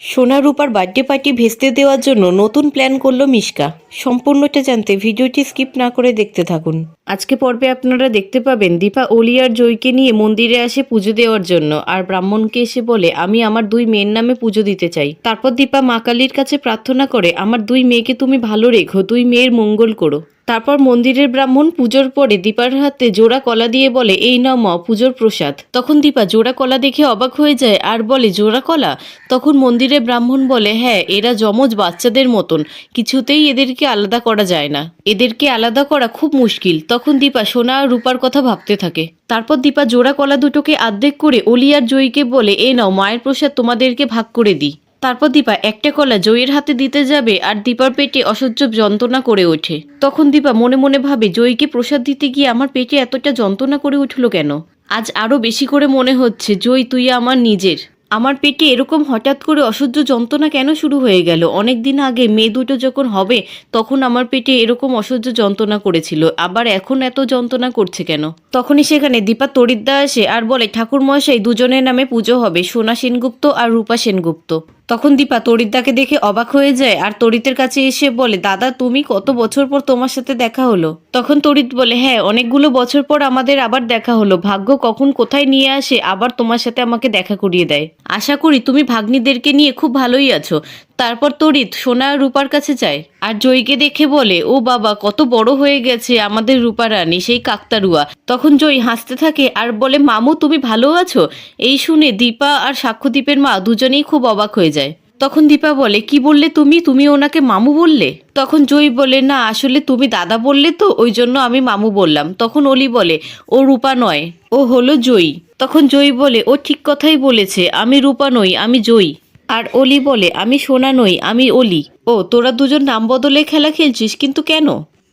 সোনা রূপার birthday party ভেস্তে দেওয়ার জন্য নতুন প্ল্যান করল মিশকা। সম্পূর্ণটা জানতে ভিডিওটি স্কিপ না করে দেখতে থাকুন। আজকে পর্বে আপনারা দেখতে পাবেন দীপা অলি আর জয়কে নিয়ে মন্দিরে আসে পুজো দেওয়ার জন্য, আর ব্রাহ্মণকে এসে বলে, আমি আমার দুই মেয়ের নামে পুজো দিতে চাই। তারপর দীপা মা কালীর কাছে প্রার্থনা করে, আমার দুই মেয়েকে তুমি ভালো রেখো, দুই মেয়ের মঙ্গল করো। তারপর মন্দিরের ব্রাহ্মণ পুজোর পরে দীপার হাতে জোড়া কলা দিয়ে বলে, এই নাও মা, পুজোর প্রসাদ। তখন দীপা জোড়া কলা দেখে অবাক হয়ে যায় আর বলে, জোড়া কলা? তখন মন্দিরের ব্রাহ্মণ বলে হ্যাঁ এরা যমজ বাচ্চাদের মতন। কিছুতেই এদেরকে আলাদা করা যায় না। এদেরকে আলাদা করা খুব মুশকিল। তখন দীপা সোনা আর রূপার কথা ভাবতে থাকে। তারপর দীপা জোড়া কলা দুটোকে আর্ধেক করে অলি আর জয়ীকে বলে, এ নাও, মায়ের প্রসাদ তোমাদেরকে ভাগ করে দিই। তারপর দীপা একটা কলা জয়ের হাতে দিতে যাবে আর দীপার পেটে অসহ্য যন্ত্রণা করে ওঠে। তখন দীপা মনে মনে ভাবে, জয়ীকে প্রসাদ দিতে গিয়ে আমার পেটে এতটা যন্ত্রণা করে উঠল কেন? আজ আরও বেশি করে মনে হচ্ছে, জয় তুই আমার নিজের। আমার পেটে এরকম হঠাৎ করে অসহ্য যন্ত্রণা কেন শুরু হয়ে গেল? অনেক দিন আগে মেয়ে দুটো যখন হবে, তখন আমার পেটে এরকম অসহ্য যন্ত্রণা করেছিল। আবার এখন এত যন্ত্রণা করছে কেন? তখনই সেখানে দীপা তরিদ্দা আসে আর বলে ঠাকুর মশাই দুজনের নামে পুজো হবে। সোনা সেনগুপ্ত আর রূপা সেনগুপ্ত। তখন দীপা তরিদাকে দেখে অবাক হয়ে যায় আর তরিতের কাছে এসে বলে, দাদা, তুমি কত বছর পর তোমার সাথে দেখা হলো? তখন তরিত বলে হ্যাঁ অনেকগুলো বছর পর আমাদের আবার দেখা হলো। ভাগ্য কখন কোথায় নিয়ে আসে, আবার তোমার সাথে আমাকে দেখা করিয়ে দেয়। আশা করি তুমি ভাগ্নিদেরকে নিয়ে খুব ভালোই আছো। তারপর তরিত সোনা রূপার কাছে যায়। আর জয়কে দেখে বলে, ও বাবা, কত বড় হয়ে গেছে আমাদের রূপা রানী সেই কাকতারুয়া। তখন জয় হাসতে থাকে, আর বলে, মামু, তুমি ভালো আছো? এই শুনে দীপা আর সাক্ষ্যদীপের মা দুজনেই খুব অবাক হয়ে যায়। তখন দীপা বলে, কি বললে তুমি? তুমি ওনাকে মামু বললে? তখন জয় বলে, না, আসলে তুমি দাদা বললে তো, ওই জন্য আমি মামু বললাম। তখন অলি বলে, ও রূপা নয়, ও হলো জয়ী। তখন জয়ী বলে, ও ঠিক কথাই বলেছে, আমি রূপা নই, আমি জয়ী। আর অলি বলে, আমি সোনা নই, আমি অলি। ও, তোরা দুজন নাম বদলে খেলা খেলছিস, কিন্তু কেন?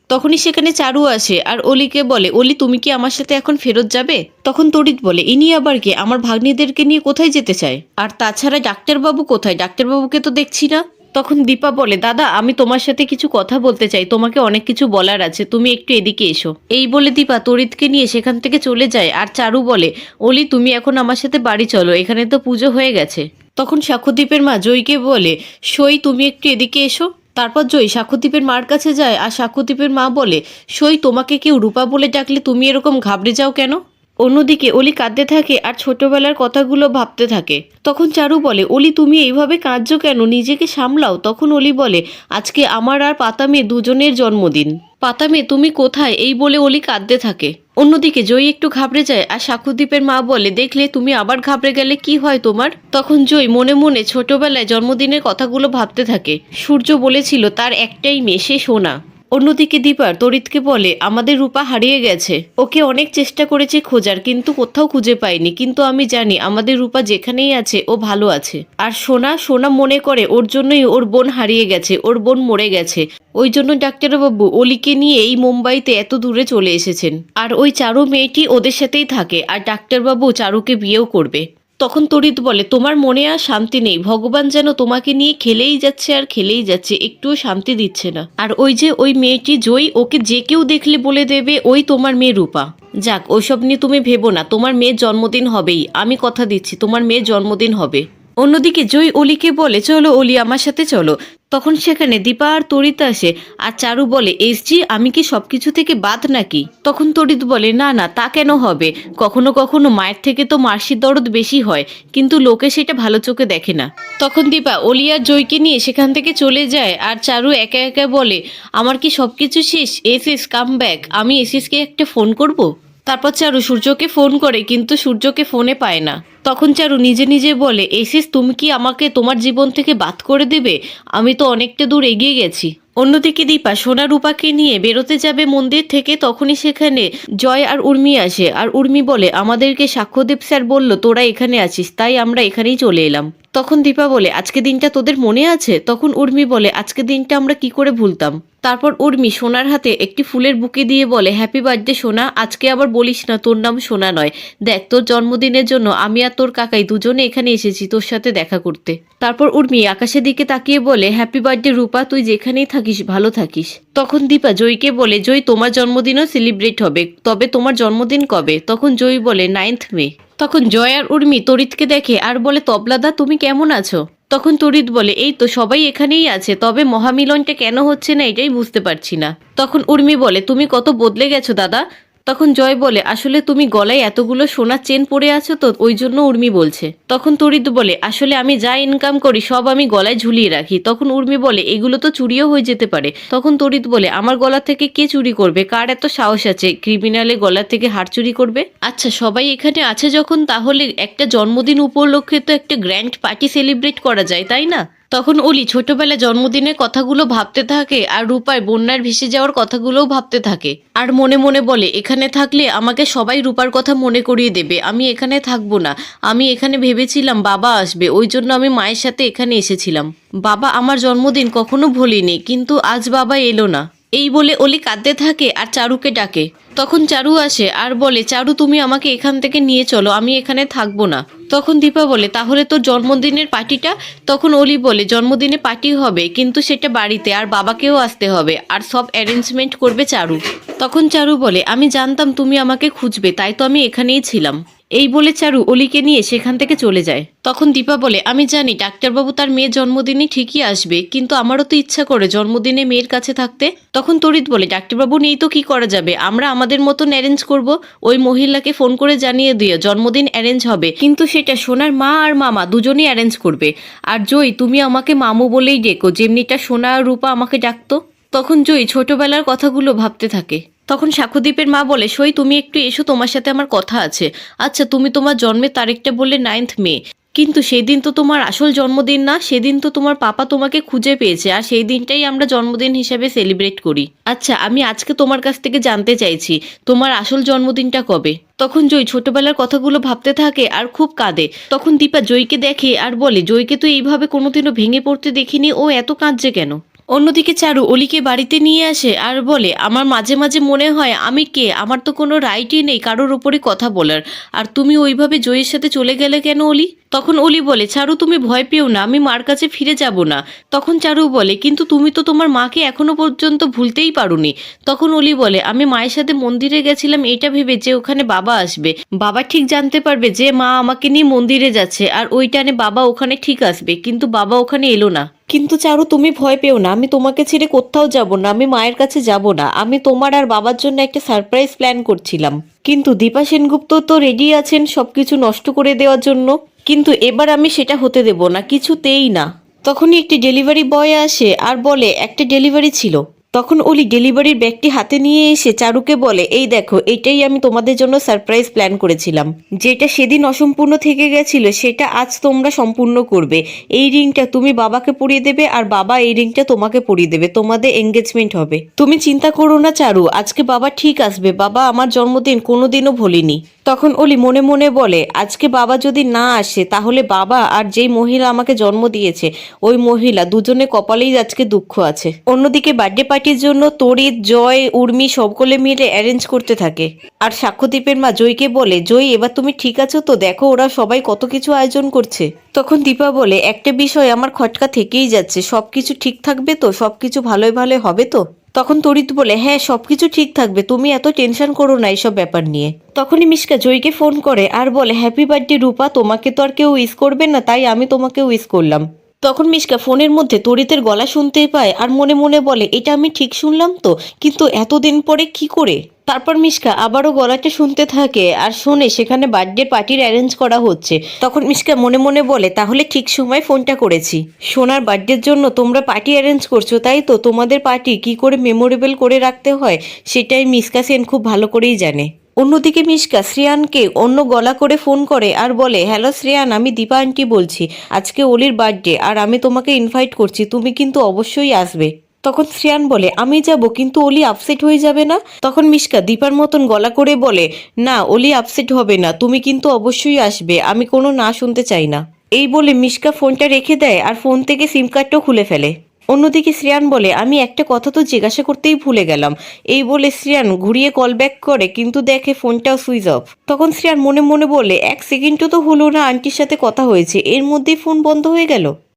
তখনই সেখানে চারু আসে আর অলিকে বলে, অলি, তুমি কি আমার সাথে এখন ফেরত যাবে? তখন তড়িৎ বলে, ইনি আবার কে? আমার ভাগ্নিদেরকে নিয়ে কোথায় যেতে চায়? আর তাছাড়া ডাক্তারবাবু কোথায়? ডাক্তারবাবুকে তো দেখছি না? তখন দীপা বলে, দাদা, আমি তোমার সাথে কিছু কথা বলতে চাই, তোমাকে অনেক কিছু বলার আছে, তুমি একটু এদিকে এসো। এই বলে দীপা তড়িৎকে নিয়ে সেখান থেকে চলে যায় আর চারু বলে, অলি, তুমি এখন আমার সাথে বাড়ি চলো, এখানে তো পুজো হয়ে গেছে। তখন সাক্ষ্যদ্বীপের মা জয়কে বলে, সই, তুমি একটু এদিকে এসো। তারপর জয় সাক্ষুদ্বীপের মার কাছে যায় আর সাক্ষুদ্বীপের মা বলে, সই, তোমাকে কেউ রূপা বলে ডাকলে তুমি এরকম ঘাবড়ে যাও কেন? অন্যদিকে অলি কাঁদতে থাকে আর ছোটবেলার কথাগুলো ভাবতে থাকে। তখন চারু বলে, অলি, তুমি এইভাবে কাঁদছো কেন? নিজেকে সামলাও। তখন অলি বলে, আজকে আমার আর পাতা মেয়ে দুজনের জন্মদিন। পাতা মেয়ে তুমি কোথায়? এই বলে অলি কাঁদতে থাকে। অন্যদিকে জয় একটু ঘাবড়ে যায় আর সাকুদ্বীপের মা বলে, দেখলে তুমি আবার ঘাবড়ে গেলে কি হয় তোমার? তখন জয় মনে মনে ছোটবেলায় জন্মদিনের কথাগুলো ভাবতে থাকে। সূর্য বলেছিল, তার একটাই মেয়ে, সে সোনা। অন্যদিকে দীপার তরিতকে বলে, আমাদের রূপা হারিয়ে গেছে। ওকে অনেক চেষ্টা করেছে খোঁজার, কিন্তু কোথাও খুঁজে পাইনি। কিন্তু আমি জানি, আমাদের রূপা যেখানেই আছে, ও ভালো আছে। আর সোনা সোনা মনে করে, ওর জন্যই ওর বোন হারিয়ে গেছে, ওর বোন মরে গেছে। ওই জন্য ডাক্তারবাবু অলিকে নিয়ে এই মুম্বাইতে এত দূরে চলে এসেছেন। আর ওই চারু মেয়েটি ওদের সাথেই থাকে, আর ডাক্তারবাবু চারুকে বিয়েও করবে। তখন তরিত বলে, তোমার মনে আর শান্তি নেই। ভগবান যেন তোমাকে নিয়ে খেলেই যাচ্ছে আর খেলেই যাচ্ছে, একটুও শান্তি দিচ্ছে না। আর ওই যে ওই মেয়েটি জয়ী, ওকে যে কেউ দেখলে বলে দেবে, ওই তোমার মেয়ে রূপা। যাক ওইসব নিয়ে তুমি ভেবো না, তোমার মেয়ের জন্মদিন হবেই। আমি কথা দিচ্ছি, তোমার মেয়ের জন্মদিন হবে। অন্যদিকে জয় অলিকে বলে, চলো অলি, আমার সাথে চলো। তখন সেখানে দীপা আর তরিত আসে। আর চারু বলে এসজি আমি কি সবকিছু থেকে বাদ নাকি? তখন তরিত বলে, না না, তা কেন হবে? কখনো কখনো মায়ের থেকে তো মার্সির দরদ বেশি হয়, কিন্তু লোকে সেটা ভালো চোখে দেখে না। তখন দীপা অলি আর জয়কে নিয়ে সেখান থেকে চলে যায় আর চারু একা একা বলে, আমার কি সবকিছু শেষ? এসিস কাম ব্যাক, আমি এসিসকে একটা ফোন করব। তারপর চারু সূর্যকে ফোন করে, কিন্তু সূর্যকে ফোনে পায় না। তখন চারু নিজে নিজে বলে, এসিস, তুমি কি আমাকে তোমার জীবন থেকে বাদ করে দেবে? আমি তো অনেকটা দূর এগিয়ে গেছি। অন্যদিকে দীপা সোনা রূপাকে নিয়ে বেরোতে যাবে মন্দির থেকে। তখনই সেখানে জয় আর উর্মি আসে। আর উর্মি বলে, আমাদেরকে সাক্ষ্যদেব স্যার বলল, তোরা এখানে আছিস, তাই আমরা এখানেই চলে এলাম। তখন দীপা বলে, আজকে দিনটা তোদের মনে আছে? তখন উর্মি বলে, আজকে দিনটা আমরা কি করে ভুলতাম? তারপর উর্মি সোনার হাতে একটি ফুলের বুকে দিয়ে বলে হ্যাপি বার্থডে সোনা। আজকে আবার বলিস না, তোর নাম সোনা নয়। দেখ, তোর জন্মদিনের জন্য আমি আর তোর কাকাই দুজনে এখানে এসেছি তোর সাথে দেখা করতে। তারপর উর্মি আকাশের দিকে তাকিয়ে বলে হ্যাপি বার্থডে রূপা। তুই যেখানেই থাকিস, ভালো থাকিস। তখন দীপা জয়কে বলে, জয়, তোমার জন্মদিনও সেলিব্রেট হবে। তবে তোমার জন্মদিন কবে? তখন জয় বলে নাইন্থ মে তখন জয়ার উর্মি তরিতকে দেখে, আর বলে, তবলাদা, তুমি কেমন আছো? তখন তরিত বলে, এই তো সবাই এখানেই আছে, তবে মহামিলনটা কেন হচ্ছে না, এটাই বুঝতে পারছি না। তখন উর্মি বলে, তুমি কত বদলে গেছো, দাদা? তখন জয় বলে, আসলে তুমি গলায় এতগুলো সোনার চেন পরে আছো তো, ওই জন্য উর্মি বলছে। তখন তরিত বলে, আসলে আমি যা ইনকাম করি সব আমি গলায় ঝুলিয়ে রাখি। তখন উর্মি বলে, এগুলো তো চুরিও হয়ে যেতে পারে। তখন তরিত বলে, আমার গলা থেকে কে চুরি করবে? কার এত সাহস আছে? ক্রিমিনালে গলা থেকে হার চুরি করবে? আচ্ছা সবাই এখানে আছে যখন, তাহলে একটা জন্মদিন উপলক্ষে তো একটা গ্র্যান্ড পার্টি সেলিব্রেট করা যায়, তাই না? তখন অলি ছোটবেলায় জন্মদিনের কথাগুলো ভাবতে থাকে আর রূপায় বন্যার ভেসে যাওয়ার কথাগুলোও ভাবতে থাকে। আর মনে মনে বলে, এখানে থাকলে আমাকে সবাই রূপার কথা মনে করিয়ে দেবে। আমি এখানে থাকব না। আমি এখানে ভেবেছিলাম বাবা আসবে। ওই জন্য আমি মায়ের সাথে এখানে এসেছিলাম। বাবা আমার জন্মদিন কখনো ভুলিনি, কিন্তু আজ বাবা এলো না। এই বলে অলি কাঁদতে থাকে আর চারুকে ডাকে। তখন চারু আসে আর বলে, চারু, তুমি আমাকে এখান থেকে নিয়ে চলো, আমি এখানে থাকব না। তখন দীপা বলে, তাহলে তোর জন্মদিনের পার্টিটা? তখন অলি বলে, জন্মদিনে পার্টি হবে, কিন্তু সেটা বাড়িতে, আর বাবাকেও আসতে হবে, আর সব অ্যারেঞ্জমেন্ট করবে চারু। তখন চারু বলে, আমি জানতাম তুমি আমাকে খুঁজবে, তাই তো আমি এখানেই ছিলাম। এই বলে চারু অলিকে নিয়ে সেখান থেকে চলে যায়। তখন দীপা বলে, আমি জানি ডাক্তারবাবু তার মেয়ের জন্মদিনে ঠিকই আসবে, কিন্তু আমারও তো ইচ্ছা করে জন্মদিনে মেয়ের কাছে থাকতে। তখন তরিত বলে, ডাক্তারবাবু, নেই তো কি করা যাবে? আমরা আমাদের মতন অ্যারেঞ্জ করব। ওই মহিলাকে ফোন করে জানিয়ে দিয়ে জন্মদিন অ্যারেঞ্জ হবে। কিন্তু সেটা সোনার মা আর মামা দুজনেই অ্যারেঞ্জ করবে। আর জয়, তুমি আমাকে মামু বলেই ডেকো, যেমনিটা সোনা আর রূপা আমাকে ডাকতো। তখন জয়ী ছোটবেলার কথাগুলো ভাবতে থাকে। তখন সাক্ষ্যদীপের মা বলে, সই, তুমি একটু এসো, তোমার সাথে আমার কথা আছে। আচ্ছা তুমি তোমার জন্মের তারিখটা বললে নাইন্থ মে। কিন্তু সেদিন তো তোমার আসল জন্মদিন না, সেদিন তো তোমার পাপা তোমাকে খুঁজে পেয়েছে, আর সেই দিনটাই আমরা জন্মদিন হিসেবে সেলিব্রেট করি। আচ্ছা আমি আজকে তোমার কাছ থেকে জানতে চাইছি, তোমার আসল জন্মদিনটা কবে? তখন জয় ছোটবেলার কথাগুলো ভাবতে থাকে আর খুব কাঁদে। তখন দীপা জয়কে দেখে আর বলে, জয়কে তো এইভাবে কোনোদিনও ভেঙে পড়তে দেখিনি, ও এত কাঁদছে কেন? অন্যদিকে চারু অলিকে বাড়িতে নিয়ে আসে আর বলে, আমার মাঝে মাঝে মনে হয় আমি কে? আমার তো কোনো রাইটই নেই কারোর ওপরে কথা বলার। আর তুমি ওইভাবে জয়ের সাথে চলে গেলে কেন অলি? তখন অলি বলে, চারু, তুমি ভয় পেও না, আমি মার কাছে ফিরে যাব না। তখন চারু বলে, কিন্তু তুমি তো তোমার মাকে এখনও পর্যন্ত ভুলতেই পারোনি। তখন অলি বলে, আমি মায়ের সাথে মন্দিরে গেছিলাম, এটা ভেবে যে ওখানে বাবা আসবে। বাবা ঠিক জানতে পারবে যে মা আমাকে নিয়ে মন্দিরে যাচ্ছে, আর ওই টানে বাবা ওখানে ঠিক আসবে, কিন্তু বাবা ওখানে এলো না। কিন্তু চারু, তুমি ভয় পেও না। আমি তোমাকে ছেড়ে কোথাও যাব না। আমি মায়ের কাছে যাব না। আমি তোমার আর বাবার জন্য একটা সারপ্রাইজ প্ল্যান করছিলাম। কিন্তু দীপা সেনগুপ্ত তো রেডি আছেন সব কিছু নষ্ট করে দেওয়ার জন্য। কিন্তু এবার আমি সেটা হতে দেব না। কিছুতেই না। তখনই একটি ডেলিভারি বয় আসে আর বলে, একটা ডেলিভারি ছিল। তখন ওলি ডেলিভারির ব্যাগটি হাতে নিয়ে এসে চারুকে বলে, এই দেখো, এটাই আমি তোমাদের জন্য সারপ্রাইজ প্ল্যান করেছিলাম। যেটা সেদিন অসম্পূর্ণ থেকে গেছিল, সেটা আজ তোমরা সম্পূর্ণ করবে। এই রিংটা তুমি বাবাকে পরিয়ে দেবে আর বাবা এই রিংটা তোমাকে পরিয়ে দেবে। তোমাদের এঙ্গেজমেন্ট হবে। তুমি চিন্তা করো না, চারু, আজকে বাবা ঠিক আসবে। বাবা আমার জন্মদিন কোনোদিনও ভুলিনি। তখন অলি মনে মনে বলে, আজকে বাবা যদি না আসে, তাহলে বাবা আর যেই মহিলা আমাকে জন্ম দিয়েছে, ওই মহিলা দুজনে কপালেই আজকে দুঃখ আছে। অন্যদিকে বার্থডে পার্টির জন্য তরিত জয়, উর্মি সকলে মিলে অ্যারেঞ্জ করতে থাকে। আর সাক্ষ্যদীপের মা জয়কে বলে, জয়, এবার তুমি ঠিক আছো তো? দেখো ওরা সবাই কত কিছু আয়োজন করছে। তখন দীপা বলে, একটা বিষয় আমার খটকা থেকেই যাচ্ছে। সবকিছু ঠিক থাকবে তো? সবকিছু ভালোই ভালোই হবে তো? তখন তরিত বলে হ্যাঁ সবকিছু ঠিক থাকবে, তুমি এত টেনশন করো না এইসব ব্যাপার নিয়ে। তখনই মিশকা জয়ীকে ফোন করে আর বলে হ্যাপি বার্থডে রূপা, তোমাকে তো আর কেউ উইস করবে না, তাই আমি তোমাকে উইস করলাম। তখন মিশকা ফোনের মধ্যে তরিতের গলা শুনতে পায় আর মনে মনে বলে, এটা আমি ঠিক শুনলাম তো, কিন্তু এতদিন পরে কি করে? তারপর মিশকা আবারও গলাটা শুনতে থাকে আর শোনে সেখানে বার্থডে পার্টির অ্যারেঞ্জ করা হচ্ছে। তখন মিশকা মনে মনে বলে, তাহলে ঠিক সময় ফোনটা করেছি। সোনার বার্থডের জন্য তোমরা পার্টি অ্যারেঞ্জ করছ, তাই তো? তোমাদের পার্টি কি করে মেমোরেবল করে রাখতে হয়, সেটাই মিশকা সেন খুব ভালো করেই জানে। অন্যদিকে মিশকা শ্রেয়ানকে অন্য গলা করে ফোন করে আর বলে, হ্যালো শ্রেয়ান, আমি দীপা আন্টি বলছি। আজকে অলির বার্থডে আর আমি তোমাকে ইনভাইট করছি, তুমি কিন্তু অবশ্যই আসবে। তখন শ্রেয়ান বলে, আমি যাব, কিন্তু অলি আপসেট হয়ে যাবে না? তখন মিশকা দীপার মতন গলা করে বলে, না, অলি আপসেট হবে না, তুমি কিন্তু অবশ্যই আসবে, আমি কোনো না শুনতে চাই না। এই বলে মিশকা ফোনটা রেখে দেয় আর ফোন থেকে সিম কার্ডটাও খুলে ফেলে। অন্যদিকে শ্রিয়ান বলে, আমি একটা কথা তো জিজ্ঞাসা করতেই ভুলে গেলাম। এই বলে শ্রিয়ান ঘুরিয়ে কল ব্যাক করে, কিন্তু দেখে ফোনটাও সুইচ অফ তখন শ্রিয়ান মনে মনে বলে, এক সেকেন্ডও তো হলো না, আন্টির সাথে কথা হয়েছে, এর মধ্যেই ফোন বন্ধ হয়ে গেল?